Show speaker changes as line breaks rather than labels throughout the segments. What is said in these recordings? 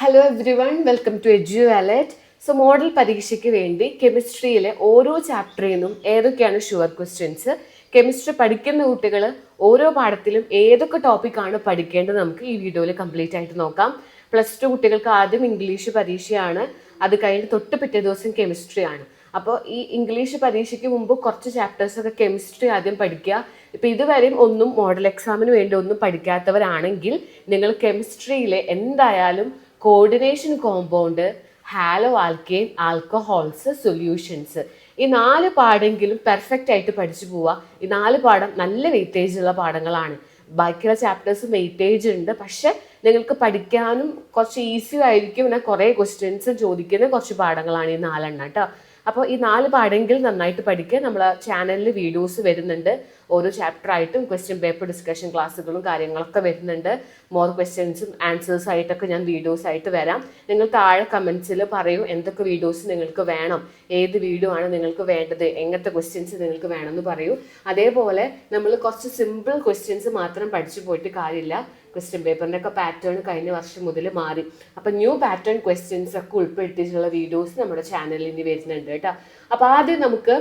Hello everyone welcome to Edu Wallet so model പരീക്ഷയ്ക്ക് വേണ്ടി കെമിസ്ട്രിയിലെ ഓരോ ചാപ്റ്ററിൽ നിന്നും ഏതൊക്കെയാണ് ഷുവർ ക്വസ്റ്റ്യൻസ് കെമിസ്ട്രി പഠിക്കുന്ന കുട്ടികൾ ഓരോ പാഠത്തിലും ഏതൊക്കെ ടോപ്പിക്കാണ് പഠിക്കേണ്ടത് നമുക്ക് ഈ വീഡിയോയിൽ കംപ്ലീറ്റ് ആയിട്ട് നോക്കാം. പ്ലസ് ടു കുട്ടികൾക്ക് ആദ്യം ഇംഗ്ലീഷ് പരീക്ഷയാണ്. അത് കഴിഞ്ഞ് തൊട്ട് പിറ്റേ ദിവസം കെമിസ്ട്രി ആണ്. അപ്പോൾ ഈ ഇംഗ്ലീഷ് പരീക്ഷയ്ക്ക് മുമ്പ് കുറച്ച് ചാപ്റ്റേഴ്സൊക്കെ കെമിസ്ട്രി ആദ്യം പഠിക്കുക. ഇപ്പം ഇതുവരെയും ഒന്നും മോഡൽ എക്സാമിന് വേണ്ടി ഒന്നും പഠിക്കാത്തവരാണെങ്കിൽ നിങ്ങൾ കെമിസ്ട്രിയിലെ എന്തായാലും coordination compound haloalkane alcohols solutions ഈ നാല് പാടെങ്കിലും പെർഫെക്റ്റ് ആയിട്ട് പഠിച്ചു പോവുക ഈ നാല് പാഠം നല്ല വെയിറ്റേജ് ഉള്ള പാഠങ്ങളാണ്. ബാക്കിയുള്ള ചാപ്റ്റേഴ്സ് വെയിറ്റേജ് ഉണ്ട്. പക്ഷെ നിങ്ങൾക്ക് പഠിക്കാനും കുറച്ച് ഈസി ആയിരിക്കും. പിന്നെ കുറേ ക്വസ്റ്റ്യൻസ് ചോദിക്കുന്ന കുറച്ച് പാഠങ്ങളാണ് ഈ നാലെണ്ണം കേട്ടോ. അപ്പോൾ ഈ നാല് പാടെങ്കിൽ നന്നായിട്ട് പഠിക്കുക നമ്മളെ ചാനലിൽ വീഡിയോസ് വരുന്നുണ്ട്. ഓരോ ചാപ്റ്റർ ആയിട്ടും ക്വസ്റ്റ്യൻ പേപ്പർ ഡിസ്കഷൻ ക്ലാസ്സുകളും കാര്യങ്ങളൊക്കെ വരുന്നുണ്ട്. മോർ ക്വസ്റ്റ്യൻസും ആൻസേഴ്സ് ആയിട്ടൊക്കെ ഞാൻ വീഡിയോസ് ആയിട്ട് വരാം. നിങ്ങൾ താഴെ കമൻസിൽ പറയൂ എന്തൊക്കെ വീഡിയോസ് നിങ്ങൾക്ക് വേണം? ഏത് വീഡിയോ ആണ് നിങ്ങൾക്ക് വേണ്ടത്? എങ്ങനത്തെ ക്വസ്റ്റ്യൻസ് നിങ്ങൾക്ക് വേണമെന്ന് പറയൂ. അതേപോലെ നമ്മൾ കുറച്ച് സിമ്പിൾ ക്വസ്റ്റ്യൻസ് മാത്രം പഠിച്ചു പോയിട്ട് കാര്യമില്ല. ക്വസ്റ്റ്യൻ പേപ്പറിന്റെ ഒക്കെ പാറ്റേൺ കഴിഞ്ഞ വർഷം മുതൽ മാറി. അപ്പം ന്യൂ പാറ്റേൺ ക്വസ്റ്റ്യൻസ് ഒക്കെ ഉൾപ്പെടുത്തിയിട്ടുള്ള വീഡിയോസ് നമ്മുടെ ചാനലിൽ ഇനി വരുന്നുണ്ട് കേട്ടോ. അപ്പോൾ ആദ്യം നമുക്ക്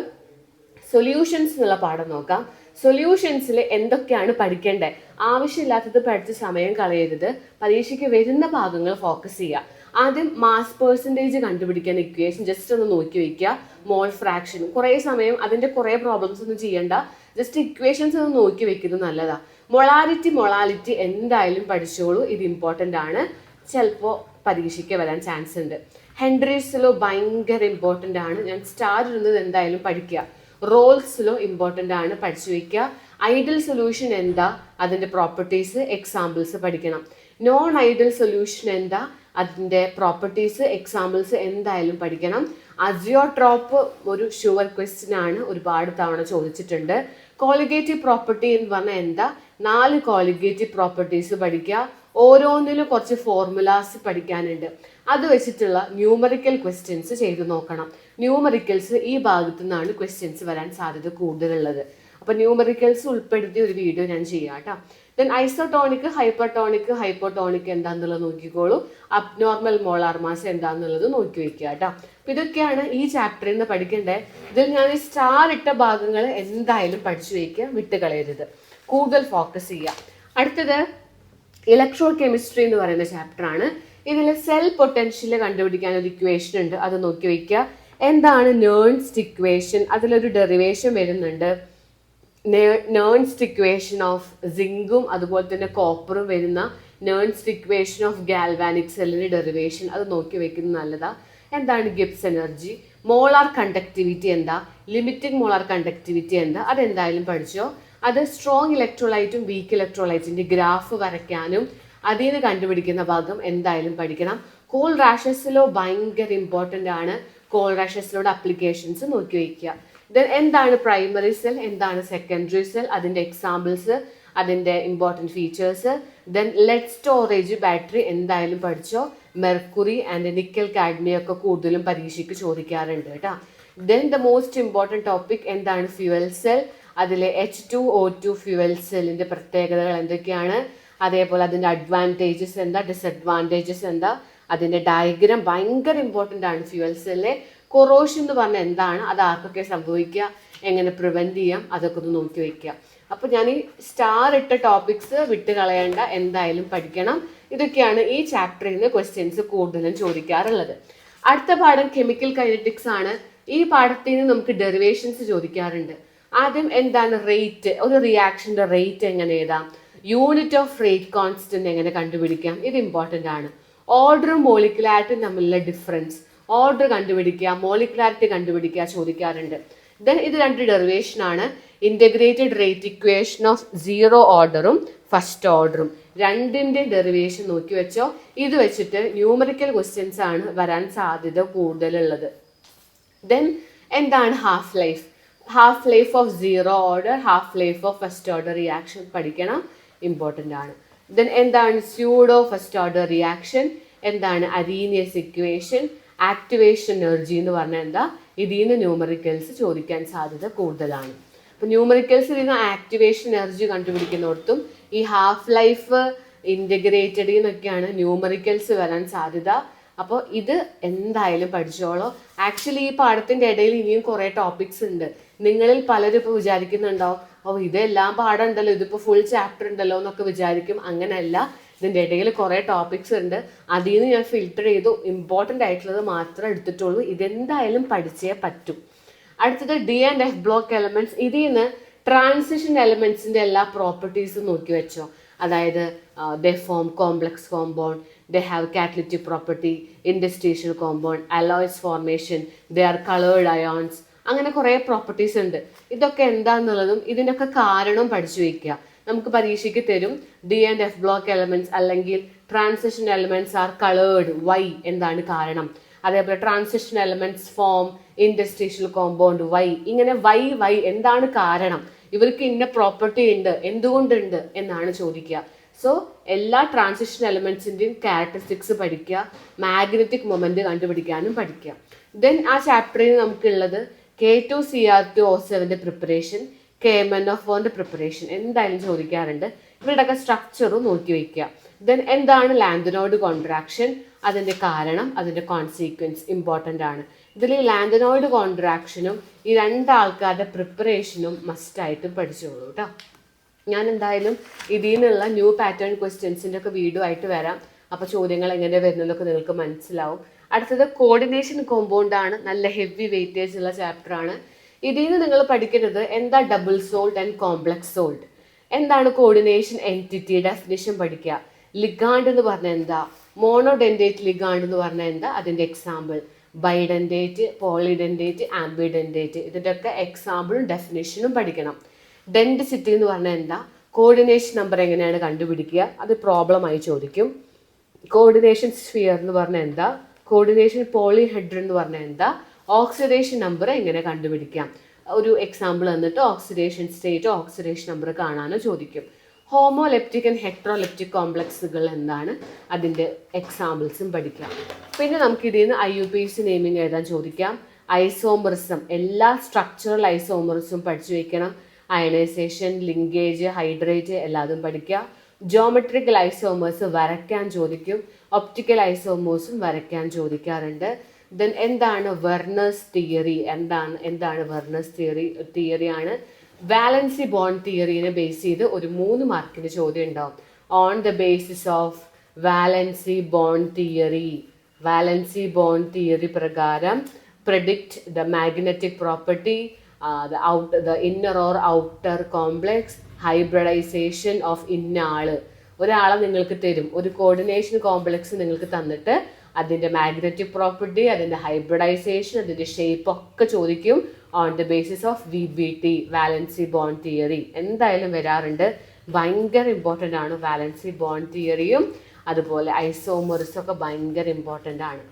സൊല്യൂഷൻസ് എന്നുള്ള പാഠം നോക്കാം. സൊല്യൂഷൻസിൽ എന്തൊക്കെയാണ് പഠിക്കേണ്ടത് ആവശ്യമില്ലാത്തത് പഠിച്ച് സമയം കളയരുത്. പരീക്ഷയ്ക്ക് വരുന്ന ഭാഗങ്ങൾ ഫോക്കസ് ചെയ്യുക. ആദ്യം മാസ് പേഴ്സന്റേജ് കണ്ടുപിടിക്കാൻ ഇക്വേഷൻ ജസ്റ്റ് ഒന്ന് നോക്കി വയ്ക്കുക മോൾ ഫ്രാക്ഷൻ കുറേ സമയം അതിന്റെ കുറേ പ്രോബ്ലംസ് ഒന്നും ചെയ്യണ്ട. ജസ്റ്റ് ഇക്വേഷൻസ് ഒന്ന് നോക്കി വെക്കുന്നത് നല്ലതാണ് മൊളാലിറ്റി മൊളാലിറ്റി എന്തായാലും പഠിച്ചോളൂ. ഇത് ഇമ്പോർട്ടന്റ് ആണ്. ചിലപ്പോൾ പരീക്ഷയ്ക്ക് വരാൻ ചാൻസ് ഉണ്ട്. ഹെൻഡ്രീസിലോ ഭയങ്കര ഇമ്പോർട്ടന്റ് ആണ്. ഞാൻ സ്റ്റാർ ഇരുന്നത് എന്തായാലും പഠിക്കുക. റോൾസിലോ ഇമ്പോർട്ടന്റ് ആണ് പഠിച്ചു വയ്ക്കുക ഐഡൽ സൊല്യൂഷൻ എന്താ? അതിന്റെ പ്രോപ്പർട്ടീസ് എക്സാമ്പിൾസ് പഠിക്കണം. നോൺ ഐഡൽ സൊല്യൂഷൻ എന്താ? അതിന്റെ പ്രോപ്പർട്ടീസ് എക്സാമ്പിൾസ് എന്തായാലും പഠിക്കണം. അസിയോട്രോപ്പ് ഒരു ഷുവർ ക്വസ്റ്റ്യൻ ആണ് ഒരുപാട് തവണ ചോദിച്ചിട്ടുണ്ട്. കോളിഗേറ്റീവ് പ്രോപ്പർട്ടി എന്ന് പറഞ്ഞാൽ എന്താ? നാല് കോളിഗേറ്റീവ് പ്രോപ്പർട്ടീസ് പഠിക്കുക. ഓരോന്നിലും കുറച്ച് ഫോർമുലാസ് പഠിക്കാനുണ്ട്. അത് വെച്ചിട്ടുള്ള ന്യൂമറിക്കൽ ക്വസ്റ്റ്യൻസ് ചെയ്തു നോക്കണം. ന്യൂമറിക്കൽസ് ഈ ഭാഗത്തു നിന്നാണ് ക്വസ്റ്റ്യൻസ് വരാൻ സാധ്യത കൂടുതലുള്ളത്. അപ്പോൾ ന്യൂമറിക്കൽസ് ഉൾപ്പെടുത്തിയ ഒരു വീഡിയോ ഞാൻ ചെയ്യാം കേട്ടോ. ദെൻ ഐസോട്ടോണിക് ഹൈപ്പർട്ടോണിക് ഹൈപ്പോട്ടോണിക് എന്താണെന്നുള്ളത് നോക്കിക്കോളൂ. അബ്നോർമൽ മോളാർ മാസ് എന്താണെന്നുള്ളത് നോക്കി വെക്കുക കേട്ടോ. അപ്പോൾ ഇതൊക്കെയാണ് ഈ ചാപ്റ്ററിൽ നിന്ന് പഠിക്കേണ്ടത്. ഇതിൽ ഞാൻ ഈ സ്റ്റാർ ഇട്ട ഭാഗങ്ങൾ എന്തായാലും പഠിച്ചു വയ്ക്കുക വിട്ടുകളയരുത്. കൂടുതൽ ഫോക്കസ് ചെയ്യുക അടുത്തത് ഇലക്ട്രോ കെമിസ്ട്രി എന്ന് പറയുന്ന ചാപ്റ്റർ ആണ്. ഇതിൽ സെൽ പൊട്ടൻഷ്യൽ കണ്ടുപിടിക്കാൻ ഒരു ഇക്വേഷൻ ഉണ്ട്. അത് നോക്കി വയ്ക്കുക. എന്താണ് നേൺസ്റ്റ് ഇക്വേഷൻ അതിലൊരു ഡെറിവേഷൻ വരുന്നുണ്ട്. നേൺസ്റ്റ് ഇക്വേഷൻ ഓഫ് സിങ്കും അതുപോലെ തന്നെ കോപ്പറും വരുന്ന നേൺസ്റ്റ് ഇക്വേഷൻ ഓഫ് ഗാൽവാനിക് സെല്ലിന്റെ ഡെറിവേഷൻ അത് നോക്കി വെക്കുന്നത് നല്ലതാ. എന്താണ് ഗിബ്സ് എനർജി മോളാർ കണ്ടക്ടിവിറ്റി എന്താ? ലിമിറ്റിംഗ് മോളാർ കണ്ടക്ടിവിറ്റി എന്താ? അതെന്തായാലും പഠിച്ചോ. അത് സ്ട്രോങ് ഇലക്ട്രോലൈറ്റും വീക്ക് ഇലക്ട്രോലൈറ്റിന്റെ ഗ്രാഫ് വരയ്ക്കാനും അതിൽ നിന്ന് കണ്ടുപിടിക്കുന്ന ഭാഗം എന്തായാലും പഠിക്കണം. കോൾ റാഷസിലോ ഭയങ്കര ഇമ്പോർട്ടന്റ് ആണ്. കോൾ റാഷസിലോട് അപ്ലിക്കേഷൻസ് നോക്കി വയ്ക്കുക. ദെൻ എന്താണ് പ്രൈമറി സെൽ എന്താണ് സെക്കൻഡറി സെൽ അതിന്റെ എക്സാമ്പിൾസ് അതിന്റെ important features then lead storage battery എന്തായാലും പഠിച്ചോ? മെർക്കുറി ആൻഡ് നിക്കൽ കാഡ്മിയ ഒക്കെ കൂടുതലും പരീക്ഷയ്ക്ക് ചോദിക്കാറുണ്ട് കേട്ടോ. Then the most important topic എന്താണ് ഫ്യുവൽ സെൽ അതിലെ H two O two fuel സെല്ലിന്റെ പ്രത്യേകതകൾ എന്തൊക്കെയാണ്? അതേപോലെ അതിന്റെ അഡ്വാന്റേജസ് എന്താ ഡിസഡ്വാന്റേജസ് എന്താ? അതിന്റെ ഡയഗ്രാം ഭയങ്കര ഇമ്പോർട്ടന്റ് ആണ് ഫ്യുവൽ സെല്ലിലെ കൊറോഷൻ എന്ന് പറഞ്ഞാൽ എന്താണ്? അത് ആർക്കൊക്കെ സംഭവിക്കുക? എങ്ങനെ പ്രിവെന്റ് ചെയ്യാം? അതൊക്കെ ഒന്ന് നോക്കി വയ്ക്കുക. അപ്പോൾ ഞാൻ ഈ സ്റ്റാർ ഇട്ട ടോപ്പിക്സ് വിട്ട് കളയേണ്ട. എന്തായാലും പഠിക്കണം. ഇതൊക്കെയാണ് ഈ ചാപ്റ്ററിൽ നിന്ന് ക്വസ്റ്റ്യൻസ് കൂടുതലും ചോദിക്കാറുള്ളത്. അടുത്ത പാഠം കെമിക്കൽ കൈനറ്റിക്സ് ആണ്. ഈ പാഠത്തിൽ നിന്ന് നമുക്ക് ഡെറിവേഷൻസ് ചോദിക്കാറുണ്ട്. ആദ്യം എന്താണ് റേറ്റ് ഒരു റിയാക്ഷന്റെ റേറ്റ് എങ്ങനെ എഴുതാം? യൂണിറ്റ് ഓഫ് റേറ്റ് കോൺസ്റ്റന്റ് എങ്ങനെ കണ്ടുപിടിക്കാം? ഇത് ഇമ്പോർട്ടന്റ് ആണ്. ഓർഡറും മോളിക്കുലാരിറ്റിയും തമ്മിലുള്ള ഡിഫറൻസ് ഓർഡർ കണ്ടുപിടിക്കുക മോളിക്കുലാരിറ്റി കണ്ടുപിടിക്കുക ചോദിക്കാറുണ്ട്. ദെൻ ഇത് രണ്ട് ഡെറിവേഷൻ ആണ്. Integrated rate equation of zero ഓർഡറും ഫസ്റ്റ് ഓർഡറും രണ്ടിന്റെ ഡെറിവേഷൻ നോക്കി വെച്ചോ. ഇത് വെച്ചിട്ട് ന്യൂമറിക്കൽ ക്വസ്റ്റ്യൻസ് ആണ് വരാൻ സാധ്യത കൂടുതലുള്ളത്. ദെൻ എന്താണ് half life half life of zero order half life of first order reaction പഠിക്കണം. ഇമ്പോർട്ടന്റ് ആണ്. ദെൻ എന്താണ് സ്യൂഡോ ഫസ്റ്റ് ഓർഡർ റിയാക്ഷൻ എന്താണ് അരീനിയസ് ഇക്വേഷൻ ആക്ടിവേഷൻ എനർജി എന്ന് പറഞ്ഞാൽ എന്താ? ഇതിൽ നിന്ന് ന്യൂമറിക്കൽസ് ചോദിക്കാൻ സാധ്യത കൂടുതലാണ്. അപ്പോൾ ന്യൂമറിക്കൽസിൽ നിന്ന് ആക്ടിവേഷൻ എനർജി കണ്ടുപിടിക്കുന്നിടത്തും ഈ ഹാഫ് ലൈഫ് ഇന്റഗ്രേറ്റഡ് എന്നൊക്കെയാണ് ന്യൂമറിക്കൽസ് വരാൻ സാധ്യത അപ്പോൾ ഇത് എന്തായാലും പഠിച്ചോളൂ. ആക്ച്വലി ഈ പാഠത്തിന്റെ ഇടയിൽ ഇനിയും കുറേ ടോപ്പിക്സ് ഉണ്ട്. നിങ്ങളിൽ പലരും ഇപ്പോൾ വിചാരിക്കുന്നുണ്ടാവും ഓ ഇതെല്ലാം പാഠം ഉണ്ടല്ലോ ഇതിപ്പോൾ ഫുൾ ചാപ്റ്റർ ഉണ്ടല്ലോ എന്നൊക്കെ വിചാരിക്കും. അങ്ങനെയല്ല. ഇതിന്റെ ഇടയിൽ കുറേ ടോപ്പിക്സ് ഉണ്ട്. അതിൽ നിന്ന് ഞാൻ ഫിൽട്ടർ ചെയ്തു. ഇമ്പോർട്ടന്റ് ആയിട്ടുള്ളത് മാത്രം എടുത്തിട്ടുള്ളൂ. ഇതെന്തായാലും പഠിച്ചേ പറ്റും. അടുത്തത് D and F block elements ഇതിൽ നിന്ന് ട്രാൻസിഷൻ എലമെന്റ്സിന്റെ എല്ലാ പ്രോപ്പർട്ടീസും നോക്കി വെച്ചോ. അതായത് they form complex compound they have catalytic property, interstitial compound, alloys formation, they are colored ions. അങ്ങനെ കുറേ പ്രോപ്പർട്ടീസ് ഉണ്ട്. ഇതൊക്കെ എന്താന്നുള്ളതും ഇതിനൊക്കെ കാരണം പഠിച്ചു വയ്ക്കുക നമുക്ക് പരീക്ഷയ്ക്ക് തരും. D and F block elements അല്ലെങ്കിൽ transition elements are coloured why എന്താണ് കാരണം? അതേപോലെ transition elements form interstitial compound why ഇങ്ങനെ വൈ വൈ എന്താണ് കാരണം? ഇവർക്ക് ഇന്ന പ്രോപ്പർട്ടി ഉണ്ട് എന്തുകൊണ്ടുണ്ട് എന്നാണ് ചോദിക്കുക. സോ എല്ലാ ട്രാൻസിഷൻ എലമെന്റ്സിന്റെയും ക്യാരക്ടറിസ്റ്റിക്സ് പഠിക്കുക മാഗ്നറ്റിക് മൊമെന്റ് കണ്ടുപിടിക്കാനും പഠിക്കുക. ദെൻ ആ ചാപ്റ്ററിൽ നമുക്കുള്ളത് K two C R two O സെവന്റെ preparation K M N of ഫോറിന്റെ പ്രിപ്പറേഷൻ എന്തായാലും ചോദിക്കാറുണ്ട്. ഇവരുടെയൊക്കെ സ്ട്രക്ചറും നോക്കി വയ്ക്കുക ദെൻ എന്താണ് ലാൻഡനോയിഡ് കോൺട്രാക്ഷൻ അതിന്റെ കാരണം അതിന്റെ കോൺസിക്വൻസ് ഇമ്പോർട്ടന്റ് ആണ്. ഇതിൽ ഈ ലാൻഡനോയിഡ് കോൺട്രാക്ഷനും ഈ രണ്ടാൾക്കാരുടെ പ്രിപ്പറേഷനും മസ്റ്റായിട്ടും പഠിച്ചോളൂ കേട്ടോ ഞാൻ എന്തായാലും ഇതിൽ നിന്നുള്ള ന്യൂ പാറ്റേൺ ക്വസ്റ്റ്യൻസിന്റെ ഒക്കെ വീഡിയോ ആയിട്ട് വരാം. അപ്പോൾ ചോദ്യങ്ങൾ എങ്ങനെ വരുന്നതൊക്കെ നിങ്ങൾക്ക് മനസ്സിലാവും. അടുത്തത് കോർഡിനേഷൻ കോമ്പൗണ്ട് ആണ്. നല്ല ഹെവി വെയിറ്റേജ് ഉള്ള ചാപ്റ്റർ ആണ്. ഇതിൽ നിന്ന് നിങ്ങൾ പഠിക്കുന്നത് എന്താ double salt and complex salt എന്താണ് കോർഡിനേഷൻ എന്റിറ്റി ഡെഫിനേഷൻ പഠിക്കുക? ലിഗാണ്ട് എന്ന് പറഞ്ഞാൽ എന്താ? മോണോഡെൻഡേറ്റ് ലിഗാണ്ട് എന്ന് പറഞ്ഞാൽ എന്താ? അതിന്റെ എക്സാമ്പിൾ ബൈഡൻഡേറ്റ് പോളിഡെൻഡേറ്റ് ആംബിഡെൻഡേറ്റ് ഇതിന്റെയൊക്കെ എക്സാമ്പിളും ഡെഫിനേഷനും പഠിക്കണം. ഡെൻഡിസിറ്റി എന്ന് പറഞ്ഞാൽ എന്താ? കോർഡിനേഷൻ നമ്പർ എങ്ങനെയാണ് കണ്ടുപിടിക്കുക? അത് പ്രോബ്ലം ആയി ചോദിക്കും. കോർഡിനേഷൻ സ്ഫിയർ എന്ന് പറഞ്ഞാൽ എന്താ? കോർഡിനേഷൻ പോളിഹെഡ്രൻ എന്ന് പറഞ്ഞാൽ എന്താ? ഓക്സിഡേഷൻ നമ്പർ എങ്ങനെ കണ്ടുപിടിക്കാം? ഒരു എക്സാമ്പിൾ തന്നിട്ട് ഓക്സിഡേഷൻ സ്റ്റേറ്റ് ഓക്സിഡേഷൻ നമ്പർ കാണാനോ ചോദിക്കും. ഹോമോലെപ്റ്റിക് ആൻഡ് ഹെക്ട്രോലെപ്റ്റിക് കോംപ്ലക്സുകൾ എന്താണ്? അതിന്റെ എക്സാമ്പിൾസും പഠിക്കാം. പിന്നെ നമുക്ക് ഇതിൽ നിന്ന് I U P C naming എഴുതാൻ ചോദിക്കാം. ഐസോമറിസം എല്ലാ സ്ട്രക്ചറൽ ഐസോമറിസും പഠിച്ചു വെക്കണം. അയണൈസേഷൻ ലിങ്കേജ് ഹൈഡ്രേറ്റ് എല്ലാതും പഠിക്കുക ജോമെട്രിക്കൽ ഐസോമേഴ്സ് വരയ്ക്കാൻ ചോദിക്കും. ഒപ്റ്റിക്കൽ ഐസോമേഴ്സും വരയ്ക്കാൻ ചോദിക്കാറുണ്ട്. ദെൻ എന്താണ് വെർണേഴ്സ് തിയറി എന്താണ് എന്താണ് വെർണേഴ്സ് തിയറി തിയറിയാണ് വാലൻസി ബോണ്ട് തിയറിനെ ബേസ് ചെയ്ത് ഒരു മൂന്ന് മാർക്കിന് ചോദ്യം ഉണ്ടാവും. On the basis of valence bond theory valence bond theory പ്രകാരം predict the magnetic property out the inner or outer complex hybridisation of ഇന്ന ആൾ. ഒരാളെ നിങ്ങൾക്ക് തരും. ഒരു കോർഡിനേഷൻ കോംപ്ലക്സ് നിങ്ങൾക്ക് തന്നിട്ട് അതിന്റെ മാഗ്നറ്റിക് പ്രോപ്പർട്ടി അതിന്റെ ഹൈബ്രിഡൈസേഷൻ അതിന്റെ ഷേപ്പ് ഒക്കെ ചോദിക്കും on the basis of V B T valence bond theory എന്തായാലും വരാറുണ്ട്. ഭയങ്കര ഇമ്പോർട്ടന്റ് ആണ് വാലൻസി ബോണ്ട് തിയറിയും അതുപോലെ ഐസോമറിസും ഒക്കെ ഭയങ്കര ഇമ്പോർട്ടന്റ് ആണ്.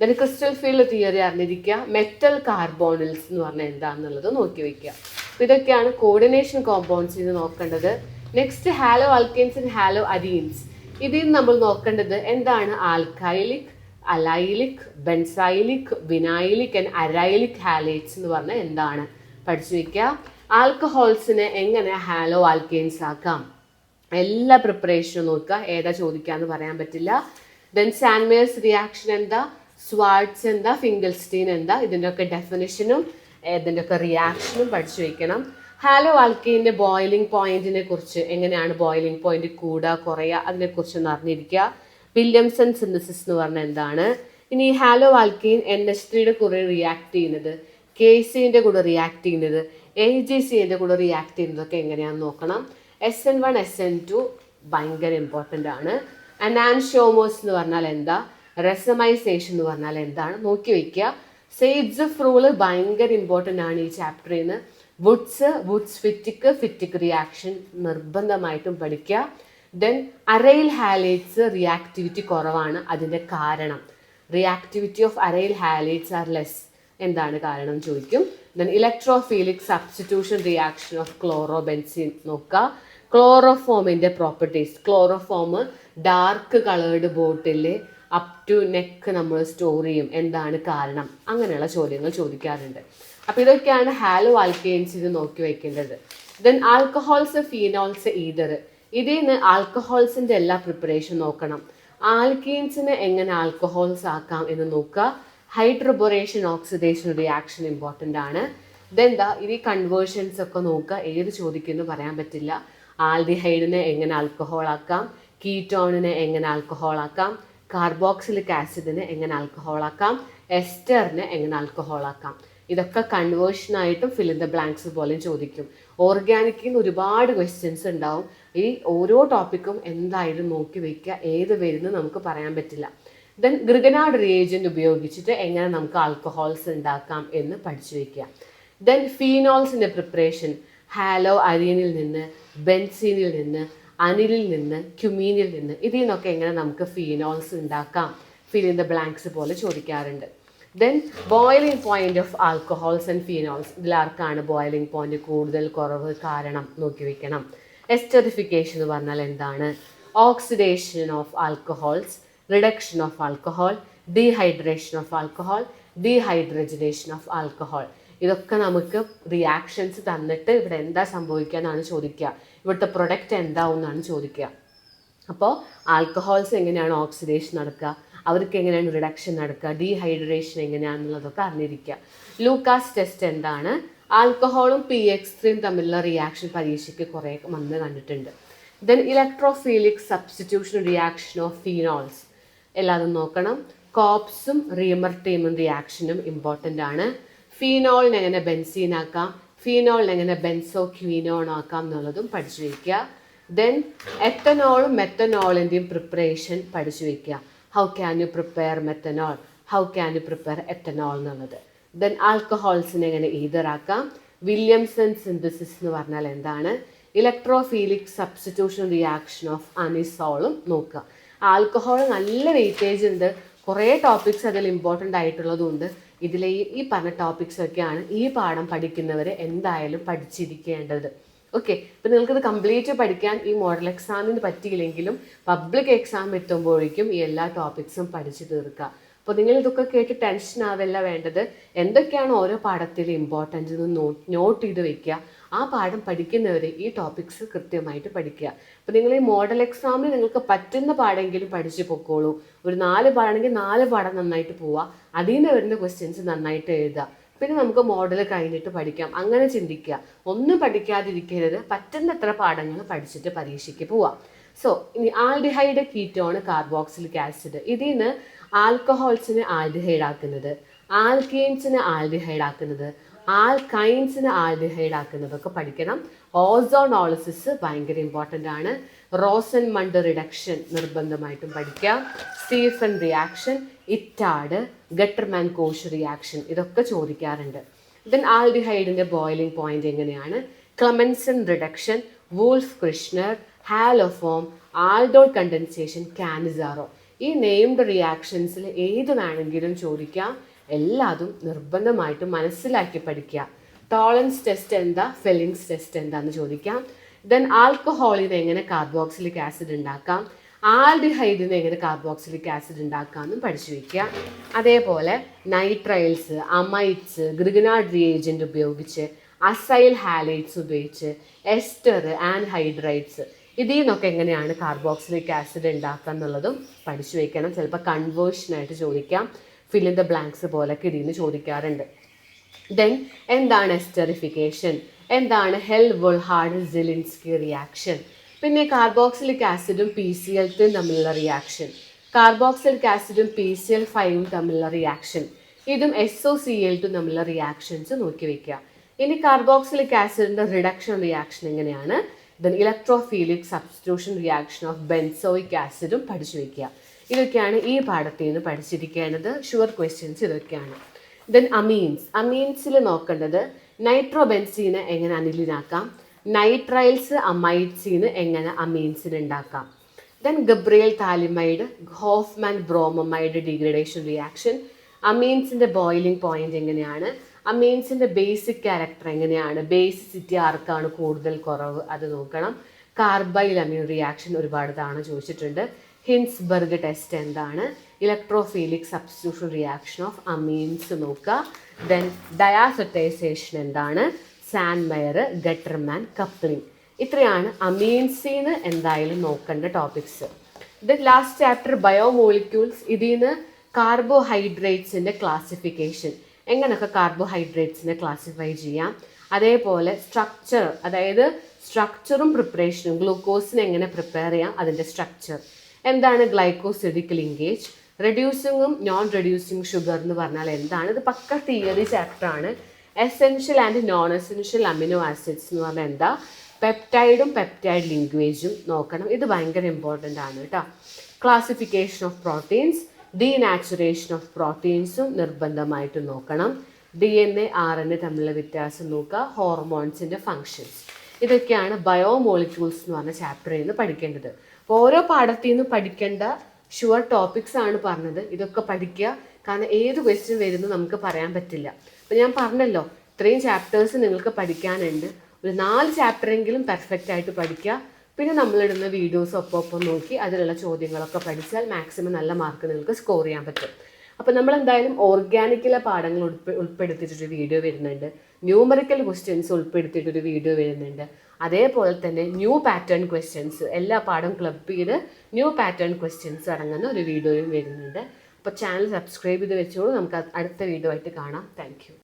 ദെൻ ക്രിസ്റ്റൽ ഫീൽഡ് തിയറി അറിഞ്ഞിരിക്കുക. മെറ്റൽ കാർബോണിൽസ് എന്ന് പറഞ്ഞാൽ എന്താണെന്നുള്ളത് നോക്കി വയ്ക്കുക അപ്പോൾ ഇതൊക്കെയാണ് കോർഡിനേഷൻ കോമ്പൗണ്ട്സ് ഇത് നോക്കേണ്ടത്. Next halo alkanes and halo arenes ഇതിൽ നമ്മൾ നോക്കേണ്ടത് എന്താണ്? Alkylic allylic benzylic vinylic and arylic halides എന്ന് പറഞ്ഞാൽ എന്താണ്? പഠിച്ചു വയ്ക്കുക ആൽക്കഹോൾസിനെ എങ്ങനെ ഹാലോ ആൽക്കെയിൻസ് ആക്കാം? എല്ലാ പ്രിപ്പറേഷനും നോക്കുക. ഏതാ ചോദിക്കാന്ന് പറയാൻ പറ്റില്ല. ദെൻ സാൻമേഴ്സ് റിയാക്ഷൻ എന്താ? സ്വാർട്സ് എന്താ ഫിംഗൽസ്റ്റീൻ എന്താ ഇതിന്റെയൊക്കെ ഡെഫിനിഷനും ഇതിന്റെയൊക്കെ റിയാക്ഷനും പഠിച്ചു വയ്ക്കണം ഹാലോ ആൽക്കീന്റെ ബോയിലിംഗ് പോയിന്റിനെ കുറിച്ച് എങ്ങനെയാണ് ബോയിലിംഗ് പോയിന്റ് കൂടുക കുറയുക അതിനെക്കുറിച്ച് ഒന്ന് അറിഞ്ഞിരിക്കുക. വില്യംസൺ സിന്തസിസ് എന്ന് പറഞ്ഞാൽ എന്താണ്? ഇനി ഹാലോ ആൽക്കീൻ എൻ എസ് ത്രീയുടെ കൂടെ റിയാക്ട് ചെയ്യുന്നത്. കെ സിന്റെ കൂടെ റിയാക്ട് ചെയ്യുന്നത്. എ ജി സിന്റെ കൂടെ റിയാക്ട് ചെയ്യുന്നതൊക്കെ എങ്ങനെയാണെന്ന് നോക്കണം. S N one S N two ഭയങ്കര ഇമ്പോർട്ടന്റ് ആണ്. അനാൻഷോമോസ് എന്ന് പറഞ്ഞാൽ എന്താ? റെസമൈസേഷൻ എന്ന് പറഞ്ഞാൽ എന്താണ്? നോക്കി വെക്കുക സേഡ്സ് ഓഫ് റൂൾ ഭയങ്കര ഇമ്പോർട്ടന്റ് ആണ് ഈ ചാപ്റ്ററിൽ നിന്ന് Wurtz Wurtz Fittig Fittig reaction നിർബന്ധമായിട്ടും പഠിക്കുക. ദെൻ അറൈൽ ഹാലേറ്റ്സ് റിയാക്ടിവിറ്റി കുറവാണ് അതിന്റെ കാരണം. Reactivity of aryl halides are less എന്താണ് കാരണം ചോദിക്കും. Then electrophilic substitution reaction of chlorobenzene നോക്കുക ക്ലോറോഫോമിന്റെ properties chloroform dark coloured bottle up to neck നമ്മൾ സ്റ്റോർ ചെയ്യും. എന്താണ് കാരണം? അങ്ങനെയുള്ള ചോദ്യങ്ങൾ ചോദിക്കാറുണ്ട്. അപ്പോൾ ഇതൊക്കെയാണ് ഹാലോ ആൽക്കെയിൻസ് ഇത് നോക്കി വയ്ക്കേണ്ടത് ദെൻ ആൽക്കഹോൾസ് ഫീനോൾസ് ഈതർ ഇതിൽ നിന്ന് ആൽക്കഹോൾസിന്റെ എല്ലാ പ്രിപ്പറേഷൻ നോക്കണം. ആൽക്കീൻസിനെ എങ്ങനെ ആൽക്കഹോൾസ് ആക്കാം എന്ന് നോക്കുക. ഹൈഡ്രബൊറേഷൻ ഓക്സിഡേഷൻ റിയാക്ഷൻ ഇമ്പോർട്ടന്റ് ആണ്. ഇതെന്താ ഇനി കൺവേർഷൻസ് ഒക്കെ നോക്കുക. ഏത് ചോദിക്കുമെന്ന് പറയാൻ പറ്റില്ല. ആൽഡിഹൈഡിനെ എങ്ങനെ ആൽക്കഹോൾ ആക്കാം? കീറ്റോണിനെ എങ്ങനെ ആൽക്കഹോൾ ആക്കാം? കാർബോക്സിലിക് ആസിഡിനെ എങ്ങനെ ആൽക്കഹോൾ ആക്കാം? എസ്റ്ററിനെ എങ്ങനെ ആൽക്കഹോൾ ആക്കാം? ഇതൊക്കെ കൺവേർഷനായിട്ടും ഫിൽ ഇൻ ദ ബ്ലാങ്ക്സ് പോലെയും ചോദിക്കും. ഓർഗാനിക്കിൽ നിന്ന് ഒരുപാട് ക്വസ്റ്റ്യൻസ് ഉണ്ടാവും. ഈ ഓരോ ടോപ്പിക്കും എന്തായാലും നോക്കി വയ്ക്കുക ഏത് വരുന്നു നമുക്ക് പറയാൻ പറ്റില്ല. ദെൻ ഗ്രിഗനാഡ് റിയേജന്റ് ഉപയോഗിച്ചിട്ട് എങ്ങനെ നമുക്ക് ആൽക്കഹോൾസ് ഉണ്ടാക്കാം എന്ന് പഠിച്ചു വയ്ക്കുക ദെൻ ഫീനോൾസിന്റെ പ്രിപ്പറേഷൻ ഹാലോ അരീനിൽ നിന്ന് ബെൻസീനിൽ നിന്ന് അനിലിൽ നിന്ന് ക്യുമീനിൽ നിന്ന് ഇതിൽ നിന്നൊക്കെ എങ്ങനെ നമുക്ക് ഫീനോൾസ് ഉണ്ടാക്കാം? ഫിൽ ദ ബ്ലാങ്ക്സ് പോലെ ചോദിക്കാറുണ്ട്. Then boiling point of alcohols and phenols ഇതിൽ ആർക്കാണ് ബോയിലിംഗ് പോയിന്റ് കൂടുതൽ കുറവ് കാരണം നോക്കി വെക്കണം. എസ്റ്ററിഫിക്കേഷൻ എന്ന് പറഞ്ഞാൽ എന്താണ്? Oxidation of alcohols reduction of alcohol dehydration of alcohol dehydrogenation of alcohol ഇതൊക്കെ നമുക്ക് റിയാക്ഷൻസ് തന്നിട്ട് ഇവിടെ എന്താ സംഭവിക്കുക എന്നാണ് ചോദിക്കുക. ഇവിടുത്തെ പ്രൊഡക്റ്റ് എന്താവും എന്നാണ് ചോദിക്കുക. അപ്പോൾ ആൽക്കഹോൾസ് എങ്ങനെയാണ് ഓക്സിഡേഷൻ നടക്കുക? അവർക്ക് എങ്ങനെയാണ് റിഡക്ഷൻ നടക്കുക? ഡീഹൈഡ്രേഷൻ എങ്ങനെയാണെന്നുള്ളതൊക്കെ അറിഞ്ഞിരിക്കുക. ലൂക്കാസ് ടെസ്റ്റ് എന്താണ്? ആൽക്കഹോളും പി എക്സ്ട്രീം തമ്മിലുള്ള റിയാക്ഷൻ പരീക്ഷയ്ക്ക് കുറേ വന്ന് കണ്ടിട്ടുണ്ട്. Then electrophilic substitution reaction of phenols എല്ലാതും നോക്കണം. കോപ്സും റീമർ ടീമും റിയാക്ഷനും ഇമ്പോർട്ടന്റ് ആണ്. ഫീനോളിനെ എങ്ങനെ ബെൻസീൻ ആക്കാം? ഫീനോളിനെ എങ്ങനെ ബെൻസോ ക്വീനോൺ ആക്കാം എന്നുള്ളതും പഠിച്ചു വയ്ക്കുക ദെൻ എത്തനോളും മെത്തനോളിന്റെയും പ്രിപ്പറേഷൻ പഠിച്ചു വയ്ക്കുക how can you prepare methanol how can you prepare ethanol എന്നുള്ളത് ദെൻ ആൽക്കഹോൾസിനെ എങ്ങനെ ഈതറാക്കാം വില്യംസൺ സിന്തസിസ് എന്ന് പറഞ്ഞാൽ എന്താണ്? ഇലക്ട്രോഫീലിക് സബ്സ്റ്റിറ്റ്യൂഷൻ റിയാക്ഷൻ ഓഫ് അനിസോളും നോക്കുക. ആൽക്കഹോൾ നല്ല വെയിറ്റേജ് ഉണ്ട്. കുറേ ടോപ്പിക്സ് അതിൽ ഇമ്പോർട്ടന്റ് ആയിട്ടുള്ളതുകൊണ്ട് ഇതിലെ ഈ പറഞ്ഞ ടോപ്പിക്സ് ഒക്കെയാണ് ഈ പാഠം പഠിക്കുന്നവർ എന്തായാലും പഠിച്ചിരിക്കേണ്ടത്. ഓക്കെ ഇപ്പം നിങ്ങൾക്കത് കംപ്ലീറ്റ് പഠിക്കാൻ ഈ മോഡൽ എക്സാമിന് പറ്റിയില്ലെങ്കിലും പബ്ലിക് എക്സാം എത്തുമ്പോഴേക്കും ഈ എല്ലാ ടോപ്പിക്സും പഠിച്ചു തീർക്കുക. അപ്പോൾ നിങ്ങൾ ഇതൊക്കെ കേട്ട് ടെൻഷൻ ആവല്ല വേണ്ടത്. എന്തൊക്കെയാണ് ഓരോ പാഠത്തിൽ ഇമ്പോർട്ടന്റ് നോട്ട് നോട്ട് ചെയ്ത് വെക്കുക. ആ പാഠം പഠിക്കുന്നവർ ഈ ടോപ്പിക്സ് കൃത്യമായിട്ട് പഠിക്കുക. അപ്പോൾ നിങ്ങൾ ഈ മോഡൽ എക്സാമിന് നിങ്ങൾക്ക് പറ്റുന്ന പാടെങ്കിലും പഠിച്ചു പൊക്കോളൂ. ഒരു നാല് പാടാണെങ്കിൽ നാല് പാഠം നന്നായിട്ട് പോവുക അതിൽ നിന്ന് വരുന്ന ക്വസ്റ്റ്യൻസ് നന്നായിട്ട് എഴുതുക പിന്നെ നമുക്ക് മോഡൽ കഴിഞ്ഞിട്ട് പഠിക്കാം. അങ്ങനെ ചിന്തിക്കുക. ഒന്നും പഠിക്കാതിരിക്കരുത്. പറ്റുന്നത്ര പാഠങ്ങൾ പഠിച്ചിട്ട് പരീക്ഷയ്ക്ക് പോവാം. സോ ഇനി ആൽഡിഹൈഡ് കീറ്റോണ് കാർബോക്സിലിക് ആസിഡ് ഇതിൽ നിന്ന് ആൽക്കഹോൾസിനെ ആൽഡിഹൈഡ് ആക്കുന്നത്. ആൽക്കീൻസിന് ആൽഡിഹൈഡ് ആക്കുന്നത്. ആൽക്കൈൻസിനെ ആൽഡിഹൈഡ് ആക്കുന്നതൊക്കെ പഠിക്കണം. ഓസോണോളിസിസ് ഭയങ്കര ഇമ്പോർട്ടന്റ് ആണ്. റോസൻ മണ്ട് റിഡക്ഷൻ നിർബന്ധമായിട്ടും പഠിക്കാം സ്റ്റീഫൻ റിയാക്ഷൻ ഇറ്റാഡ് ഗട്ടർമാൻ കോഷ് റിയാക്ഷൻ ഇതൊക്കെ ചോദിക്കാറുണ്ട്. ദെൻ ആൽഡിഹൈഡിന്റെ ബോയിലിംഗ് പോയിന്റ് എങ്ങനെയാണ്? Clemmensen reduction Wolff Kishner haloform aldol condensation Cannizzaro ഈ നെയിംഡ് റിയാക്ഷൻസിൽ ഏത് വേണമെങ്കിലും ചോദിക്കാം. എല്ലാതും നിർബന്ധമായിട്ട് മനസ്സിലാക്കി പഠിക്കുക. ടോളൻസ് ടെസ്റ്റ് എന്താ? ഫെല്ലിങ്സ് ടെസ്റ്റ് എന്താന്ന് ചോദിക്കാം. ദെൻ ആൽക്കഹോളിന് എങ്ങനെ കാർബോക്സിലിക് ആസിഡ് ഉണ്ടാക്കാം? ആൽഡിഹൈഡിന് എങ്ങനെ കാർബോക്സിലിക് ആസിഡ് ഉണ്ടാക്കാമെന്നും പഠിച്ചു വയ്ക്കുക അതേപോലെ നൈട്രൈൽസ് അമൈറ്റ്സ് ഗ്രിഗനാഡ് റിയേജന്റ് ഉപയോഗിച്ച് അസൈൽ ഹാലൈറ്റ്സ് ഉപയോഗിച്ച് എസ്റ്റർ ആൻഡ് ഹൈഡ്രൈറ്റ്സ് ഇതിൽ നിന്നൊക്കെ എങ്ങനെയാണ് കാർബോക്സിലിക് ആസിഡ് ഉണ്ടാക്കുക എന്നുള്ളതും പഠിച്ചു വയ്ക്കണം ചിലപ്പോൾ കൺവേർഷനായിട്ട് ചോദിക്കാം. ഫിൽ ഇൻ ദ ബ്ലാങ്ക്സ് പോലെ കിടീന്ന് ചോദിക്കാറുണ്ട്. ദെൻ എന്താണ് എസ്റ്ററിഫിക്കേഷൻ എന്താണ് ഹെൽ വുൾഹാർഡ് സിലിൻസ്കി റിയാക്ഷൻ പിന്നെ കാർബോക്സിലിക് ആസിഡും പി സി എൽ തമ്മിലുള്ള റിയാക്ഷൻ കാർബോക്സിലിക് ആസിഡും പി സി എൽ ഫൈവും തമ്മിലുള്ള റിയാക്ഷൻ ഇതും S O C L two തമ്മിലുള്ള റിയാക്ഷൻസ് നോക്കി വയ്ക്കുക ഇനി കാർബോക്സിലിക് ആസിഡിന്റെ റിഡക്ഷൻ റിയാക്ഷൻ എങ്ങനെയാണ്? Then electrophilic substitution reaction of benzoic ആസിഡും പഠിച്ചു വെക്കുക ഇതൊക്കെയാണ് ഈ പാഠത്തിൽ നിന്ന് പഠിച്ചിരിക്കേണ്ടത്. ഷുവർ ക്വസ്റ്റ്യൻസ് ഇതൊക്കെയാണ്. ദെൻ അമീൻസ് അമീൻസിൽ നോക്കേണ്ടത് നൈട്രോബെൻസീന് എങ്ങനെ അനിലിനാക്കാം? നൈട്രൈൽസ് അമൈറ്റ്സീന് എങ്ങനെ അമീൻസിന് ഉണ്ടാക്കാം? Then Gabriel phthalimide Hofmann bromamide degradation reaction അമീൻസിന്റെ boiling point എങ്ങനെയാണ്? അമീൻസിന്റെ ബേസിക് ക്യാരക്ടർ എങ്ങനെയാണ്? ബേസിസിറ്റി ആർക്കാണ് കൂടുതൽ കുറവ്? അത് നോക്കണം. കാർബൈൽ അമീൻ റിയാക്ഷൻ ഒരുപാട് തവണ ചോദിച്ചിട്ടുണ്ട്. ഹിൻസ്ബർഗ് ടെസ്റ്റ് എന്താണ്? Electrophilic substitution reaction of amines നോക്കുക. ദെൻ ഡയാസൊട്ടൈസേഷൻ എന്താണ്? Sandmeyer Gattermann coupling. ഇത്രയാണ് അമീൻസിന്ന് എന്തായാലും നോക്കേണ്ട ടോപ്പിക്സ് ഇത് ലാസ്റ്റ് ചാപ്റ്റർ ബയോമോളിക്യൂൾസ് ഇതിൽ നിന്ന് കാർബോഹൈഡ്രേറ്റ്സിന്റെ ക്ലാസിഫിക്കേഷൻ എങ്ങനെയൊക്കെ കാർബോഹൈഡ്രേറ്റ്സിനെ ക്ലാസിഫൈ ചെയ്യാം? അതേപോലെ സ്ട്രക്ചർ അതായത് സ്ട്രക്ചറും പ്രിപ്പറേഷനും ഗ്ലൂക്കോസിനെ എങ്ങനെ പ്രിപ്പയർ ചെയ്യാം? അതിന്റെ സ്ട്രക്ചർ എന്താണ് ഗ്ലൈക്കോസിഡിക് ലിങ്കേജ്? റെഡ്യൂസിങ്ങും നോൺ റെഡ്യൂസിങ് ഷുഗർ എന്ന് പറഞ്ഞാൽ എന്താണ്? ഇത് പക്ക തിയറി ചാപ്റ്റർ ആണ്. Essential and non essential amino acids എന്ന് പറഞ്ഞാൽ എന്താ? പെപ്റ്റൈഡും പെപ്റ്റൈഡ് ലിംഗ്വേജും നോക്കണം. ഇത് ഭയങ്കര ഇമ്പോർട്ടന്റ് ആണ് കേട്ടോ classification of proteins denaturation of പ്രോട്ടീൻസും നിർബന്ധമായിട്ട് നോക്കണം. D N A R N A തമ്മിലുള്ള വ്യത്യാസം നോക്കുക. ഹോർമോൺസിന്റെ ഫങ്ഷൻസ് ഇതൊക്കെയാണ് ബയോമോളിക്യൂൾസ് എന്ന് പറഞ്ഞ ചാപ്റ്ററിൽ നിന്ന് പഠിക്കേണ്ടത്. ഓരോ പാഠത്തിൽ നിന്ന് പഠിക്കേണ്ട ഷുവർ ടോപ്പിക്സ് ആണ് പറഞ്ഞത്. ഇതൊക്കെ പഠിക്കുക. കാരണം ഏത് ക്വസ്റ്റ്യൻ വരുന്നു നമുക്ക് പറയാൻ പറ്റില്ല. അപ്പോൾ ഞാൻ പറഞ്ഞല്ലോ ഇത്രയും ചാപ്റ്റേഴ്സ് നിങ്ങൾക്ക് പഠിക്കാനുണ്ട്. ഒരു നാല് ചാപ്റ്റർ എങ്കിലും പെർഫെക്റ്റ് ആയിട്ട് പഠിക്കുക. പിന്നെ നമ്മളിടുന്ന വീഡിയോസ് ഒപ്പം ഒപ്പം നോക്കി അതിലുള്ള ചോദ്യങ്ങളൊക്കെ പഠിച്ചാൽ മാക്സിമം നല്ല മാർക്ക് നിങ്ങൾക്ക് സ്കോർ ചെയ്യാൻ പറ്റും. അപ്പോൾ നമ്മൾ എന്തായാലും ഓർഗാനിക്കിലെ പാഠങ്ങൾ ഉൾപ്പെ ഉൾപ്പെടുത്തിയിട്ടൊരു വീഡിയോ വരുന്നുണ്ട്. ന്യൂമറിക്കൽ ക്വസ്റ്റ്യൻസ് ഉൾപ്പെടുത്തിയിട്ടൊരു വീഡിയോ വരുന്നുണ്ട്. അതേപോലെ തന്നെ ന്യൂ പാറ്റേൺ ക്വസ്റ്റ്യൻസ് എല്ലാ പാഠം ക്ലബ് ചെയ്ത് ന്യൂ പാറ്റേൺ ക്വസ്റ്റ്യൻസ് അടങ്ങുന്ന ഒരു വീഡിയോയും വരുന്നുണ്ട്. അപ്പോൾ ചാനൽ സബ്സ്ക്രൈബ് ചെയ്ത് വെച്ചോളൂ. നമുക്ക് അടുത്ത വീഡിയോ ആയിട്ട് കാണാം. താങ്ക്